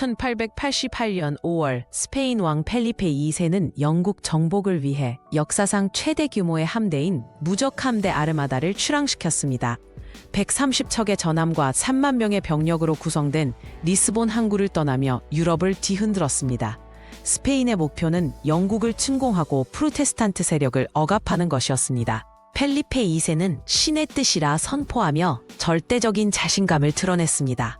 1888년 5월 스페인 왕 펠리페 2세는 영국 정복을 위해 역사상 최대 규모의 함대인 무적 함대 아르마다를 출항시켰습니다. 130척의 전함과 3만 명의 병력으로 구성된 리스본 항구를 떠나며 유럽을 뒤흔들었습니다. 스페인의 목표는 영국을 침공하고 프로테스탄트 세력을 억압하는 것이었습니다. 펠리페 2세는 신의 뜻이라 선포하며 절대적인 자신감을 드러냈습니다.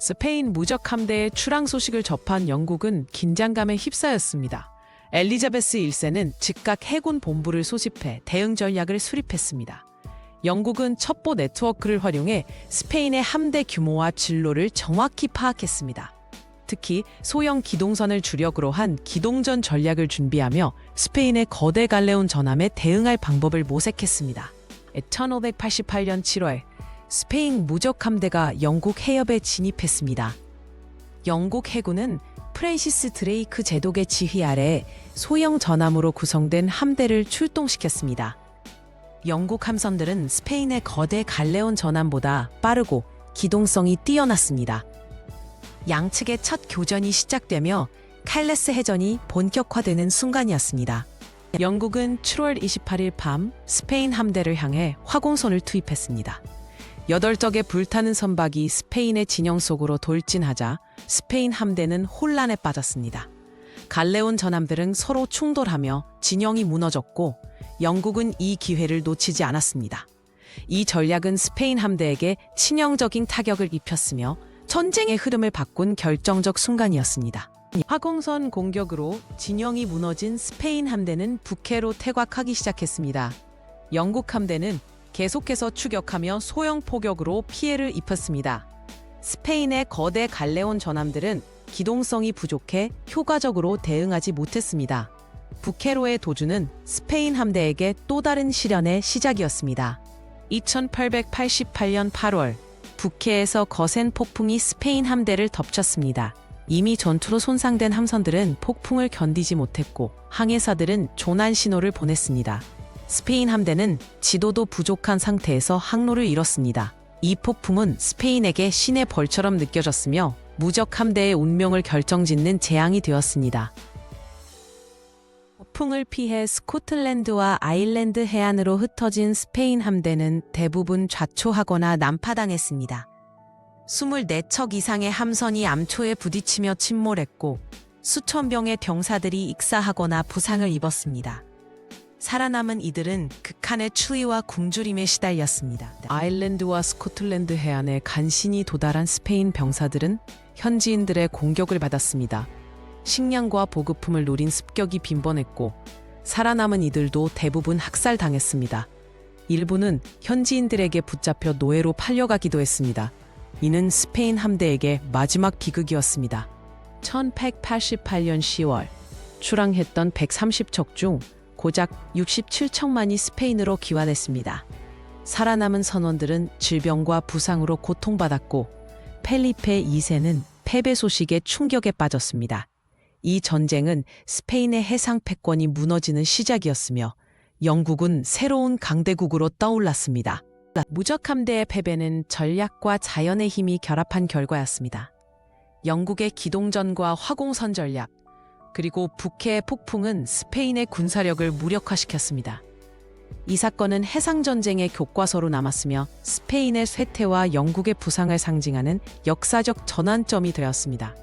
스페인 무적 함대의 출항 소식을 접한 영국은 긴장감에 휩싸였습니다. 엘리자베스 1세는 즉각 해군 본부를 소집해 대응 전략을 수립했습니다. 영국은 첩보 네트워크를 활용해 스페인의 함대 규모와 진로를 정확히 파악했습니다. 특히 소형 기동선을 주력으로 한 기동전 전략을 준비하며 스페인의 거대 갈레온 전함에 대응할 방법을 모색했습니다. 1588년 7월 스페인 무적 함대가 영국 해협에 진입했습니다. 영국 해군은 프랜시스 드레이크 제독의 지휘 아래 소형 전함으로 구성된 함대를 출동시켰습니다. 영국 함선들은 스페인의 거대 갈레온 전함보다 빠르고 기동성이 뛰어났습니다. 양측의 첫 교전이 시작되며 칼레스 해전이 본격화되는 순간이었습니다. 영국은 7월 28일 밤 스페인 함대를 향해 화공선을 투입했습니다. 여덟 척의 불타는 선박이 스페인의 진영 속으로 돌진하자 스페인 함대는 혼란에 빠졌습니다. 갈레온 전함들은 서로 충돌하며 진영이 무너졌고 영국은 이 기회를 놓치지 않았습니다. 이 전략은 스페인 함대에게 치명적인 타격을 입혔으며 전쟁의 흐름을 바꾼 결정적 순간이었습니다. 화공선 공격으로 진영이 무너진 스페인 함대는 북해로 퇴각하기 시작했습니다. 영국 함대는 계속해서 추격하며 소형 포격으로 피해를 입혔습니다. 스페인의 거대 갈레온 전함들은 기동성이 부족해 효과적으로 대응하지 못했습니다. 북해로의 도주는 스페인 함대에게 또 다른 시련의 시작이었습니다. 2888년 8월 북해에서 거센 폭풍이 스페인 함대를 덮쳤습니다. 이미 전투로 손상된 함선들은 폭풍을 견디지 못했고 항해사들은 조난 신호를 보냈습니다. 스페인 함대는 지도도 부족한 상태에서 항로를 잃었습니다. 이 폭풍은 스페인에게 신의 벌처럼 느껴졌으며 무적 함대의 운명을 결정짓는 재앙이 되었습니다. 폭풍을 피해 스코틀랜드와 아일랜드 해안으로 흩어진 스페인 함대는 대부분 좌초하거나 난파당했습니다. 24척 이상의 함선이 암초에 부딪히며 침몰했고 수천 명의 병사들이 익사하거나 부상을 입었습니다. 살아남은 이들은 극한의 추위와 굶주림에 시달렸습니다. 아일랜드와 스코틀랜드 해안에 간신히 도달한 스페인 병사들은 현지인들의 공격을 받았습니다. 식량과 보급품을 노린 습격이 빈번했고 살아남은 이들도 대부분 학살당했습니다. 일부는 현지인들에게 붙잡혀 노예로 팔려가기도 했습니다. 이는 스페인 함대에게 마지막 비극이었습니다. 1188년 10월 출항했던 130척 중 고작 67척만이 스페인으로 귀환했습니다. 살아남은 선원들은 질병과 부상으로 고통받았고 펠리페 2세는 패배 소식에 충격에 빠졌습니다. 이 전쟁은 스페인의 해상 패권이 무너지는 시작이었으며 영국은 새로운 강대국으로 떠올랐습니다. 무적 함대의 패배는 전략과 자연의 힘이 결합한 결과였습니다. 영국의 기동전과 화공선 전략, 그리고 북해의 폭풍은 스페인의 군사력을 무력화시켰습니다. 이 사건은 해상전쟁의 교과서로 남았으며 스페인의 쇠퇴와 영국의 부상을 상징하는 역사적 전환점이 되었습니다.